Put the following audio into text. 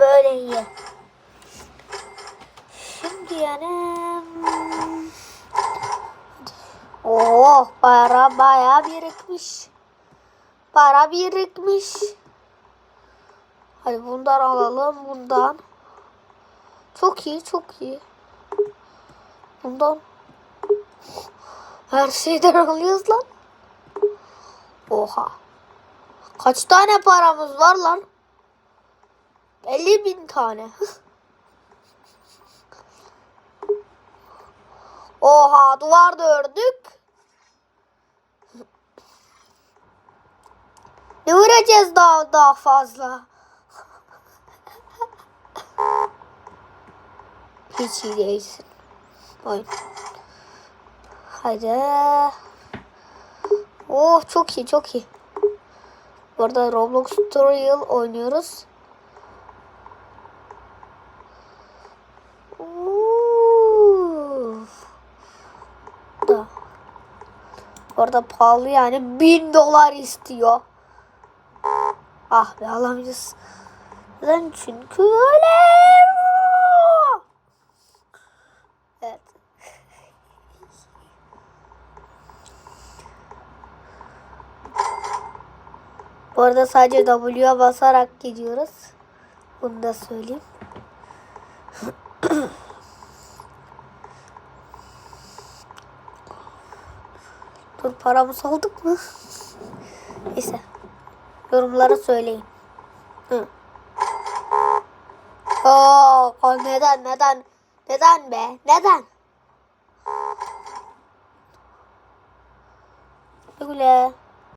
böyle iyi. Şimdi yani Oh para baya birikmiş. Para birikmiş. Hadi bundan alalım bundan. Çok iyi çok iyi. Bundan her şeyden alıyoruz lan. Oha. Kaç tane paramız var lan? 50 bin tane. Oha duvar da ördük. Ne vuracağız daha daha fazla? Hiç iyi değilsin. Oyun. Hadi. Oh çok iyi çok iyi. Burada Roblox Tutorial oynuyoruz. Uf. Da. Orada pahalı yani bin dolar istiyor. Ah be alamayacağız. Neden? Çünkü öyle. Evet. Bu arada sadece W'ye basarak gidiyoruz. Bunu da söyleyeyim. Dur paramızı aldık mı? Neyse. Yorumlara söyleyin. Hı. Oo, neden neden neden be neden? Güle.